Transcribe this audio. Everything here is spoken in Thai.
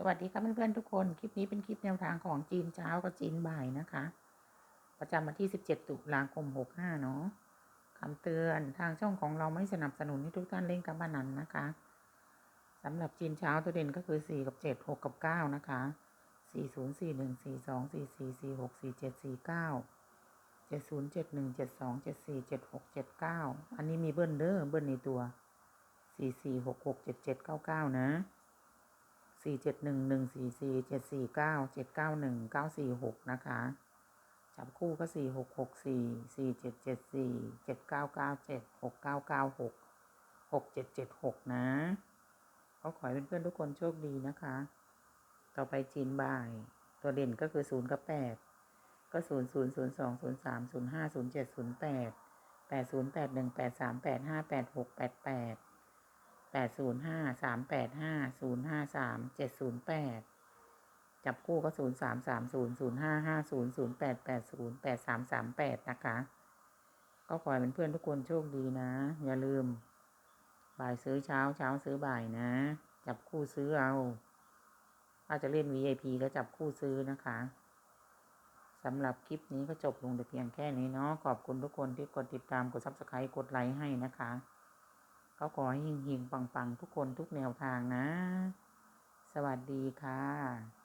สวัสดีครับเพื่อนๆทุกคน คลิปนี้เป็นคลิปแนวทางของจีนเช้ากับจีนบ่ายนะคะ ประจำวันที่ 17 ตุลาคม 65 เนาะคำเตือนทางช่องของเราไม่สนับสนุนให้ทุกท่านเล่นการพนันนะคะสำหรับจีนเช้าตัวเด่นก็คือ 4 กับ 7 6 กับ 9 นะคะ 4 0 4 1 4 2 4 4 4 6 4 7 4 9 7 0 7 1 7 2 7 4 7 6 7 9 อันนี้มีเบิ้ลเด้อเบิ้ลในตัว 4 4 6 6 7 7 9 9 นะ สี่เจ็ดหนึ่งหนึ่งสี่สี่เจ็ดสี่เก้าเจ็ดเก้าหนึ่งเก้าสี่หกนะคะ จับคู่ก็สี่หกหกสี่สี่เจ็ดเจ็ดสี่เจ็ดเก้าเก้าเจ็ดหกเก้าเก้าหกหกเจ็ดเจ็ดหกนะเขาขอให้เพื่อนๆทุกคนโชคดีนะคะ ต่อไปจีนบ่าย ตัวเด่นก็คือศูนย์กับแปดก็ศูนย์ศูนย์ศูนย์สองศูนย์สามศูนย์ห้าศูนย์เจ็ดศูนย์แปดแปดศูนย์แปดหนึ่งแปดสามแปดห้าแปดหกแปดแปด แปดศูนย์ห้าสามแปดห้าศูนย์ห้าสามเจ็ดศูนย์แปดจับคู่ก็ศูนย์สามสามศูนย์ศูนย์ห้าห้าศูนย์ศูนย์แปดแปดศูนย์แปดสามสามแปดนะคะ ก็ขอให้เพื่อนๆทุกคนโชคดีนะ อย่าลืม บ่ายซื้อเช้าเช้าซื้อบ่ายนะ จับคู่ซื้อเอา ถ้าจะเล่น VIP ก็จับคู่ซื้อนะคะสำหรับคลิปนี้ก็จบลงแต่เพียงแค่นี้เนาะขอบคุณทุกคนที่กดติดตามกด subscribe กดไลค์ให้นะคะ ขาขอให้ยิงๆปังๆ ทุกคนทุกแนวทางนะ สวัสดีค่ะ